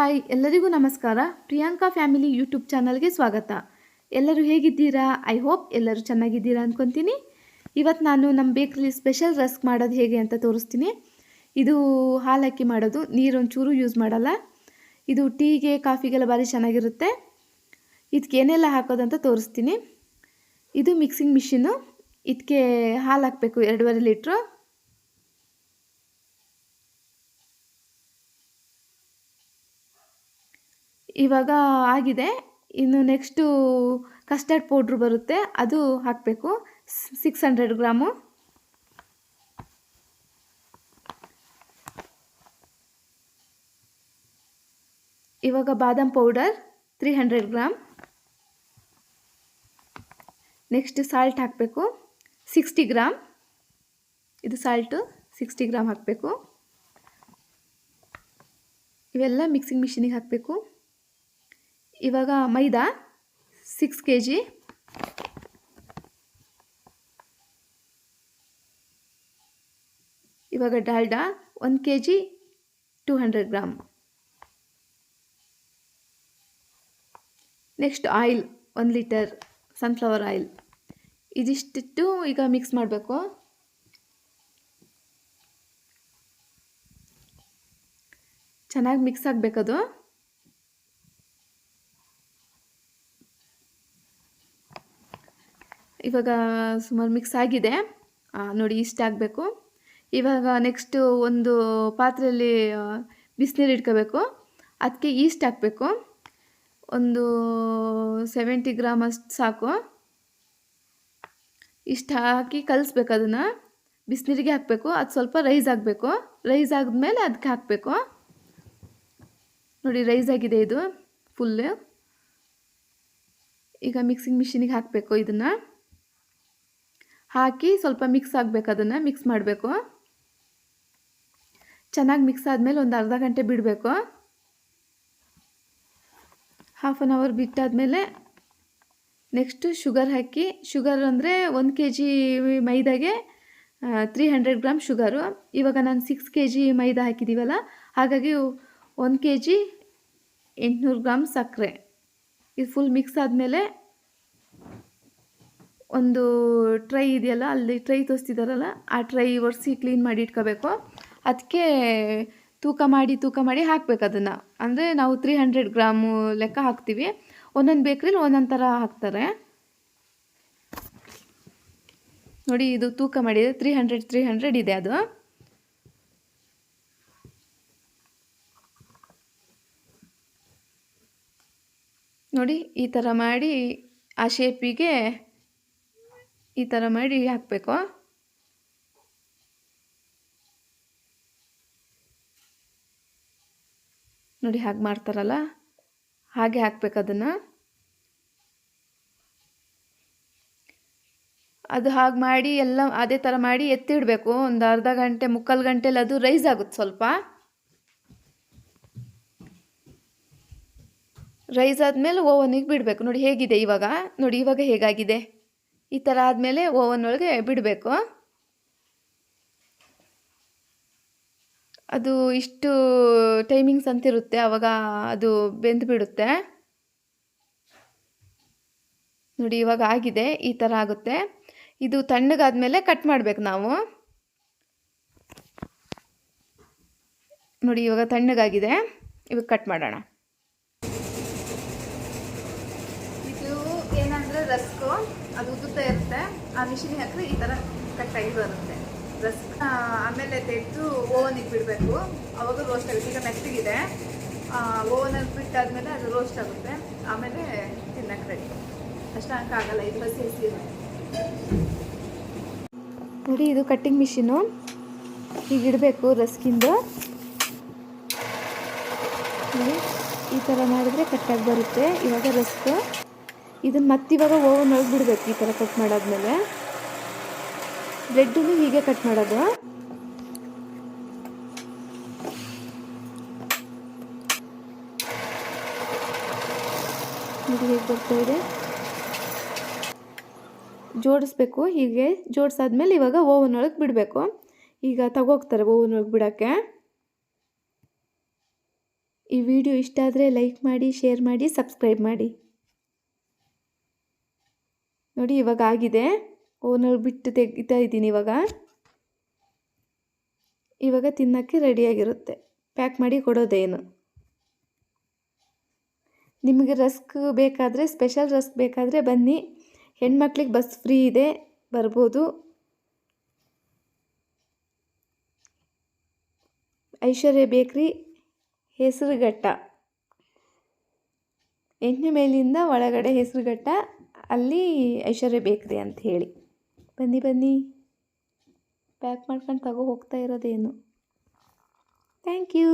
Hi, ಎಲ್ಲರಿಗೂ ನಮಸ್ಕಾರ. Priyanka family YouTube ಚಾನಲ್ಗೆ ಸ್ವಾಗತ. ಎಲ್ಲರೂ ಹೇಗಿದ್ದೀರಾ? ಐ ಹೋಪ್ ಎಲ್ಲರೂ ಚೆನ್ನಾಗಿದ್ದೀರಾ ಅಂದ್ಕೊತೀನಿ ಇವತ್ತು ನಾನು ನಮ್ಮ ಬೇಕ್ರಿಲಿ ಸ್ಪೆಷಲ್ ರಸ್ಕ್ ಮಾಡೋದು ಹೇಗೆ ಅಂತ ತೋರಿಸ್ತೀನಿ. ಇದು ಹಾಲು ಹಾಕಿ ಮಾಡೋದು. ನೀರೊಂಚೂರು ಯೂಸ್ ಮಾಡಲ್ಲ. ಇದು ಟೀಗೆ, ಕಾಫಿಗೆಲ್ಲ ಭಾರಿ ಚೆನ್ನಾಗಿರುತ್ತೆ. ಇದಕ್ಕೆ ಏನೆಲ್ಲ ಹಾಕೋದು ಅಂತ ತೋರಿಸ್ತೀನಿ. ಇದು ಮಿಕ್ಸಿಂಗ್ ಮಿಷಿನು ಇದಕ್ಕೆ ಹಾಲು ಹಾಕಬೇಕು, ಎರಡೂವರೆ ಲೀಟ್ರು. ಇವಾಗ ಆಗಿದೆ. ಇನ್ನು ನೆಕ್ಸ್ಟು ಕಸ್ಟರ್ಡ್ ಪೌಡ್ರ್ ಬರುತ್ತೆ. ಅದು ಹಾಕಬೇಕು. Six hundred gram. ಇವಾಗ ಬಾದಾಮ್ powder three hundred gram. Next salt ಹಾಕಬೇಕು. Sixty gram. ಇದು ಸಾಲ್ಟು. ಸಿಕ್ಸ್ಟಿ ಗ್ರಾಮ್ ಹಾಕಬೇಕು. ಇವೆಲ್ಲ ಮಿಕ್ಸಿಂಗ್ ಮಿಷಿನಿಗೆ ಹಾಕಬೇಕು. ಇವಾಗ ಮೈದಾ ಸಿಕ್ಸ್ ಕೆ ಜಿ ಇವಾಗ ಡಾಲ್ಡಾ ಒಂದು K G two hundred gram. Next oil ಒಂದು ಲೀಟರ್ ಸನ್ಫ್ಲವರ್ ಆಯಿಲ್ ಇದಿಷ್ಟಿಟ್ಟು ಈಗ ಮಿಕ್ಸ್ ಮಾಡಬೇಕು. ಚೆನ್ನಾಗಿ ಮಿಕ್ಸ್ ಆಗಬೇಕದು. ಇವಾಗ ಸುಮಾರು ಮಿಕ್ಸ್ ಆಗಿದೆ. ನೋಡಿ ಇಷ್ಟ ಆಗಬೇಕು. ಇವಾಗ ನೆಕ್ಸ್ಟು ಒಂದು ಪಾತ್ರೆಯಲ್ಲಿ ಬಿಸಿನೀರು ಇಟ್ಕೋಬೇಕು. ಅದಕ್ಕೆ ಈಸ್ಟ್ ಹಾಕಬೇಕು. ಒಂದು ಸೆವೆಂಟಿ ಗ್ರಾಮ್ ಅಷ್ಟು ಸಾಕು. ಇಷ್ಟು ಹಾಕಿ ಕಲಿಸ್ಬೇಕು ಅದನ್ನು. ಬಿಸಿನೀರಿಗೆ ಹಾಕಬೇಕು. ಅದು ಸ್ವಲ್ಪ ರೈಸ್ ಆಗಬೇಕು ರೈಸ್ ಆದಮೇಲೆ ಅದಕ್ಕೆ ಹಾಕಬೇಕು. ನೋಡಿ ರೈಸ್ ಆಗಿದೆ ಇದು. ಫುಲ್ಲು ಈಗ ಮಿಕ್ಸಿಂಗ್ ಮಿಷಿನಿಗೆ ಹಾಕಬೇಕು ಇದನ್ನು. ಹಾಕಿ ಸ್ವಲ್ಪ ಮಿಕ್ಸ್ ಆಗಬೇಕು ಅದನ್ನು ಮಿಕ್ಸ್ ಮಾಡಬೇಕು. ಚೆನ್ನಾಗಿ ಮಿಕ್ಸ್ ಆದಮೇಲೆ ಒಂದು ಅರ್ಧ ಗಂಟೆ ಬಿಡಬೇಕು. ಹಾಫ್ ಆನ್ ಅವರ್ ಬಿಟ್ಟಾದಮೇಲೆ ನೆಕ್ಸ್ಟು ಶುಗರ್ ಹಾಕಿ ಶುಗರ್ ಅಂದರೆ ಒಂದು ಕೆ ಜಿ ಮೈದಾಗೆ ತ್ರೀ ಹಂಡ್ರೆಡ್ ಗ್ರಾಮ್ ಶುಗರು ಇವಾಗ ನಾನು ಸಿಕ್ಸ್ ಕೆ ಜಿ ಮೈದಾ ಹಾಕಿದ್ದೀವಲ್ಲ ಹಾಗಾಗಿ ಒಂದು ಕೆ ಜಿ ಎಂಟುನೂರು ಗ್ರಾಮ್ ಸಕ್ಕರೆ. ಇದು ಫುಲ್ ಮಿಕ್ಸ್ ಆದಮೇಲೆ ಒಂದು ಟ್ರೈ ಇದೆಯಲ್ಲ, ಅಲ್ಲಿ ಟ್ರೈ ತೋರಿಸ್ತಿದ್ದಾರಲ್ಲ ಆ ಟ್ರೈ ಒರೆಸಿ ಕ್ಲೀನ್ ಮಾಡಿ ಇಟ್ಕೋಬೇಕು. ಅದಕ್ಕೆ ತೂಕ ಮಾಡಿ ತೂಕ ಮಾಡಿ ಹಾಕಬೇಕು ಅದನ್ನು. ಅಂದರೆ ನಾವು ತ್ರೀ ಹಂಡ್ರೆಡ್ ಗ್ರಾಮು ಲೆಕ್ಕ ಹಾಕ್ತೀವಿ. ಒಂದೊಂದು ಬೇಕ್ರಿಲಿ ಒಂದೊಂದು ಥರ ಹಾಕ್ತಾರೆ. ನೋಡಿ, ಇದು ತೂಕ ಮಾಡಿದೆ. ತ್ರೀ ಹಂಡ್ರೆಡ್ ತ್ರೀ ಹಂಡ್ರೆಡ್ ಇದೆ ಅದು. ನೋಡಿ, ಈ ಥರ ಮಾಡಿ ಆ ಶೇಪಿಗೆ ಈ ಥರ ಮಾಡಿ ಹಾಕಬೇಕು. ನೋಡಿ ಹಾಗೆ ಮಾಡ್ತಾರಲ್ಲ? ಹಾಗೆ ಹಾಕ್ಬೇಕು ಅದನ್ನು. ಅದು ಹಾಗೆ ಮಾಡಿ ಎಲ್ಲ ಅದೇ ಥರ ಮಾಡಿ ಎತ್ತಿಡಬೇಕು. ಒಂದು ಅರ್ಧ ಗಂಟೆ, ಮುಕ್ಕಾಲು ಗಂಟೆಲಿ ಅದು ರೈಸ್ ಆಗುತ್ತೆ ಸ್ವಲ್ಪ. ರೈಸ್ ಆದಮೇಲೆ ಓವನಿಗೆ ಬಿಡಬೇಕು. ನೋಡಿ ಹೇಗಿದೆ ಇವಾಗ? ನೋಡಿ ಇವಾಗ ಹೇಗಾಗಿದೆ? ಈ ಥರ ಆದಮೇಲೆ ಓವನ್ ಒಳಗೆ ಬಿಡಬೇಕು. ಅದು ಇಷ್ಟು ಟೈಮಿಂಗ್ಸ್ ಅಂತಿರುತ್ತೆ ಆವಾಗ ಅದು ಬೆಂದು ಬಿಡುತ್ತೆ. ನೋಡಿ, ಇವಾಗ ಆಗಿದೆ, ಈ ಥರ ಆಗುತ್ತೆ. ಇದು ತಣ್ಣಗಾದ್ಮೇಲೆ ಕಟ್ ಮಾಡಬೇಕು ನಾವು. ನೋಡಿ, ಇವಾಗ ತಣ್ಣಗಾಗಿದೆ. ಇವಾಗ ಕಟ್ ಮಾಡೋಣ. ಇದು ಏನಂದ್ರೆ ರಸ್ಕು. ಅದು ಉದ್ದುತ್ತ ಇರುತ್ತೆ. ಆ ಮಿಷಿನ್ ಹಾಕಿದ್ರೆ ಈ ಥರ ಕಟ್ಟಾಗಿ ಬರುತ್ತೆ. ರಸ್ಕ್ ಆಮೇಲೆ ತೆಗೆದು ಓವನಿಗೆ ಬಿಡಬೇಕು. ಅವಾಗ ರೋಸ್ಟ್ ಆಗುತ್ತೆ. ಈಗ ಮೆತ್ತಗಿದೆ. ಓವನಲ್ಲಿ ಬಿಟ್ಟಾದ್ಮೇಲೆ ಅದು ರೋಸ್ಟ್ ಆಗುತ್ತೆ. ಆಮೇಲೆ ತಿನ್ನಕ್ಕೆ ರೆಡಿ ಅಷ್ಟು ಆಗಲ್ಲ. ಇದು ಬಸ್ ಎಸಿ ನೋಡಿ, ಇದು ಕಟ್ಟಿಂಗ್ ಮಿಷಿನು ಈಗ ಇಡಬೇಕು ರಸ್ಕಿಂದು. ಈ ಥರ ಮಾಡಿದ್ರೆ ಕಟ್ಟಾಗಿ ಬರುತ್ತೆ. ಇವಾಗ ರಸ್ಕ್ ಇದನ್ನು ಮತ್ತಿವಾಗ ಓವನ್ ಒಳಗೆ ಬಿಡಬೇಕು ಈ ಥರ ಕಟ್ ಮಾಡಾದ್ಮೇಲೆ. ಬ್ರೆಡ್ಡನ್ನು ಹೀಗೆ ಕಟ್ ಮಾಡೋದು. ಇದು ಹೇಗೆ ಬರ್ತಾ ಇದೆ? ಜೋಡಿಸ್ಬೇಕು, ಹೀಗೆ ಜೋಡಿಸಾದ್ಮೇಲೆ ಇವಾಗ ಓವನ್ ಒಳಗೆ ಬಿಡಬೇಕು. ಈಗ ತಗೋಗ್ತಾರೆ ಓವನ್ ಒಳಗೆ ಬಿಡೋಕ್ಕೆ. ಈ ವಿಡಿಯೋ ಇಷ್ಟ ಆದರೆ ಲೈಕ್ ಮಾಡಿ, ಶೇರ್ ಮಾಡಿ, ಸಬ್ಸ್ಕ್ರೈಬ್ ಮಾಡಿ. ನೋಡಿ, ಇವಾಗ ಆಗಿದೆ. ಓನಲ್ಲಿ ಬಿಟ್ಟು ತೆಗಿತಾ ಇದ್ದೀನಿ ಇವಾಗ. ಇವಾಗ ತಿನ್ನೋಕ್ಕೆ ರೆಡಿಯಾಗಿರುತ್ತೆ ಪ್ಯಾಕ್ ಮಾಡಿ ಕೊಡೋದೇನು? ನಿಮಗೆ ರಸ್ಕ್ ಬೇಕಾದರೆ ಸ್ಪೆಷಲ್ ರಸ್ಕ್ ಬೇಕಾದರೆ ಬನ್ನಿ. ಹೆಣ್ಮಕ್ಳಿಗೆ ಬಸ್ ಫ್ರೀ ಇದೆ, ಬರ್ಬೋದು. ಐಶ್ವರ್ಯ ಬೇಕ್ರಿ, ಹೆಸರುಘಟ್ಟ. ಎಣ್ಣೆ ಮೇಲಿಂದ ಒಳಗಡೆ ಹೆಸರುಘಟ್ಟ. ಅಲ್ಲಿ ಐಶ್ವರ್ಯ ಬೇಕ್ರಿ ಅಂತ ಹೇಳಿ. ಬನ್ನಿ ಬನ್ನಿ. ಪ್ಯಾಕ್ ಮಾಡ್ಕೊಂಡು ತಗೋ ಹೋಗ್ತಾ ಇರೋದೇನು. Thank you